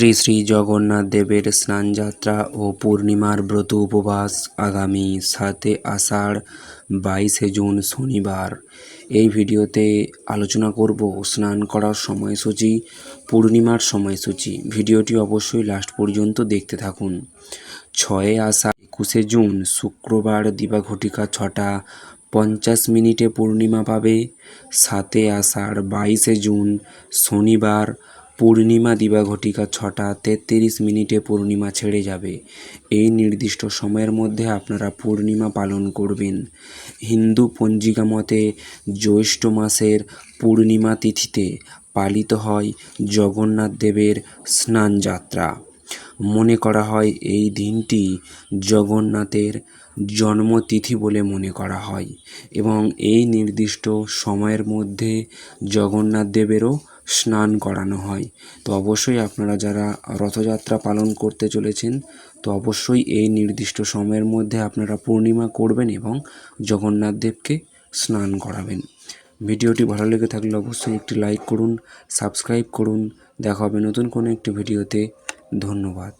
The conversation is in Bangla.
শ্রী শ্রী জগন্নাথ দেবের স্নানযাত্রা ও পূর্ণিমার ব্রত উপবাস আগামী সাতে আষাঢ় বাইশে জুন শনিবার। এই ভিডিওতে আলোচনা করব স্নান করার সময়সূচি, পূর্ণিমার সময়সূচি। ভিডিওটি অবশ্যই লাস্ট পর্যন্ত দেখতে থাকুন। ছয়ে আষাঢ় একুশে জুন শুক্রবার দিবাঘটিকা ছটা পঞ্চাশ মিনিটে পূর্ণিমা পাবে। সাতে আষাঢ় বাইশে জুন শনিবার পূর্ণিমা দিবাঘটিকা ছটা তেত্রিশ মিনিটে পূর্ণিমা ছেড়ে যাবে। এই নির্দিষ্ট সময়ের মধ্যে আপনারা পূর্ণিমা পালন করবেন। হিন্দু পঞ্জিকা মতে জ্যৈষ্ঠ মাসের পূর্ণিমা তিথিতে পালিত হয় জগন্নাথ দেবের স্নানযাত্রা। মনে করা হয় এই দিনটি জগন্নাথের জন্মতিথি বলে মনে করা হয় এবং এই নির্দিষ্ট সময়ের মধ্যে জগন্নাথ দেবেরও স্নান করানো হয়। তো অবশ্যই আপনারা যারা রথযাত্রা পালন করতে চলেছেন, তো অবশ্যই এই নির্দিষ্ট সময়ের মধ্যে আপনারা পূর্ণিমা করবেন এবং জগন্নাথ দেবকে স্নান করাবেন। ভিডিওটি ভালো লেগে থাকলে অবশ্যই একটি লাইক করুন, সাবস্ক্রাইব করুন। দেখা হবে নতুন কোনো একটি ভিডিওতে। ধন্যবাদ।